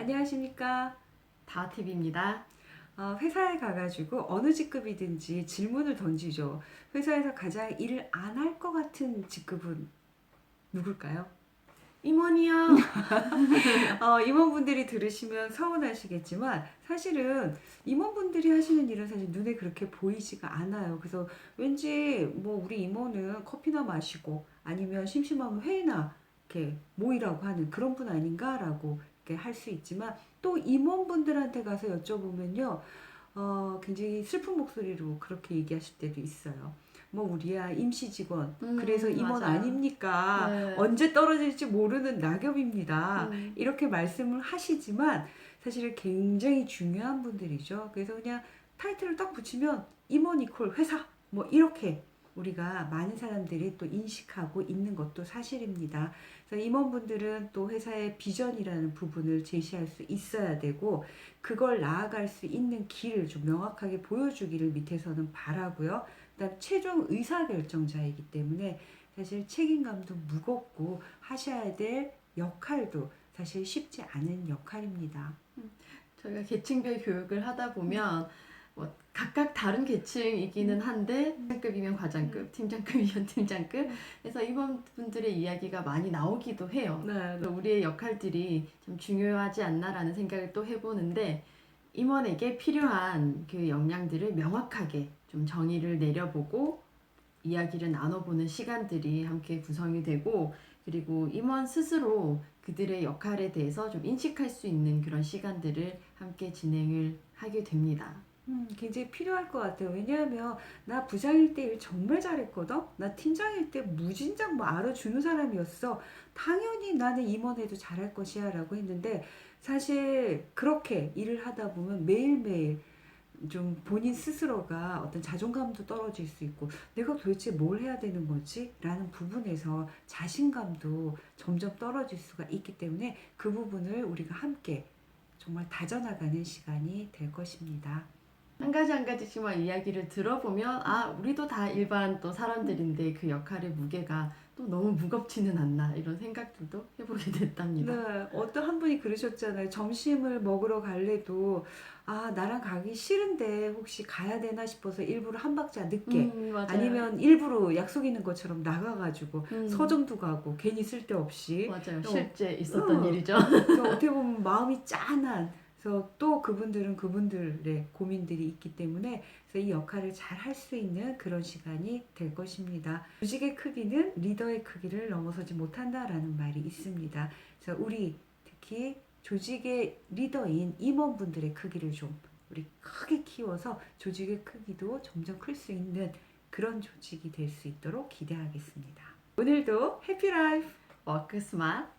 안녕하십니까. 다팁입니다. 어, 회사에 가가지고 어느 직급이든지 질문을 던지죠. 회사에서 가장 일을 안 할 것 같은 직급은 누굴까요? 임원이요. 어, 임원분들이 들으시면 서운하시겠지만 사실은 임원분들이 하시는 일은 사실 눈에 그렇게 보이지가 않아요. 그래서 왠지 뭐 우리 임원은 커피나 마시고 아니면 심심하면 회의나 이렇게 모이라고 하는 그런 분 아닌가라고 할 수 있지만 또 임원분들한테 가서 여쭤보면요. 어, 굉장히 슬픈 목소리로 그렇게 얘기하실 때도 있어요. 뭐 우리야 임시 직원 음, 그래서 임원 맞아요. 아닙니까? 네. 언제 떨어질지 모르는 낙엽입니다. 음. 이렇게 말씀을 하시지만 사실은 굉장히 중요한 분들이죠. 그래서 그냥 타이틀을 딱 붙이면 임원 이콜 회사 뭐 이렇게 우리가 많은 사람들이 또 인식하고 있는 것도 사실입니다. 그래서 임원분들은 또 회사의 비전이라는 부분을 제시할 수 있어야 되고 그걸 나아갈 수 있는 길을 좀 명확하게 보여주기를 밑에서는 바라고요. 그다음 최종 의사 결정자이기 때문에 사실 책임감도 무겁고 하셔야 될 역할도 사실 쉽지 않은 역할입니다. 저희가 계층별 교육을 하다 보면 뭐 각각 다른 계층이기는 한데 팀장급이면 과장급, 팀장급이면 팀장급. 그래서 임원분들의 이야기가 많이 나오기도 해요. 네, 그래서 우리의 역할들이 좀 중요하지 않나라는 생각을 또 해보는데 임원에게 필요한 그 역량들을 명확하게 좀 정의를 내려보고 이야기를 나눠보는 시간들이 함께 구성이 되고 그리고 임원 스스로 그들의 역할에 대해서 좀 인식할 수 있는 그런 시간들을 함께 진행을 하게 됩니다. 음, 굉장히 필요할 것 같아요. 왜냐하면 나 부장일 때 일 정말 잘했거든. 나 팀장일 때 무진장 뭐 알아주는 사람이었어. 당연히 나는 임원해도 잘할 것이야라고 했는데 사실 그렇게 일을 하다 보면 매일매일 좀 본인 스스로가 어떤 자존감도 떨어질 수 있고 내가 도대체 뭘 해야 되는 거지? 라는 부분에서 자신감도 점점 떨어질 수가 있기 때문에 그 부분을 우리가 함께 정말 다져나가는 시간이 될 것입니다. 한 가지 한 가지씩만 이야기를 들어보면 아 우리도 다 일반 또 사람들인데 그 역할의 무게가 또 너무 무겁지는 않나 이런 생각들도 해보게 됐답니다. 네, 어떤 한 분이 그러셨잖아요. 점심을 먹으러 갈래도 아 나랑 가기 싫은데 혹시 가야 되나 싶어서 일부러 한 박자 늦게 음. 아니면 일부러 약속 있는 것처럼 나가가지고 음, 서점도 가고 괜히 쓸데없이 맞아요. 어. 실제 있었던 어. 일이죠. 그래서 어떻게 보면 마음이 짠한 그래서 또 그분들은 그분들의 고민들이 있기 때문에 이 역할을 잘 할 수 있는 그런 시간이 될 것입니다. 조직의 크기는 리더의 크기를 넘어서지 못한다라는 말이 있습니다. 그래서 우리 특히 조직의 리더인 임원분들의 크기를 좀 우리 크게 키워서 조직의 크기도 점점 클 수 있는 그런 조직이 될 수 있도록 기대하겠습니다. 오늘도 해피라이프 워크 스마트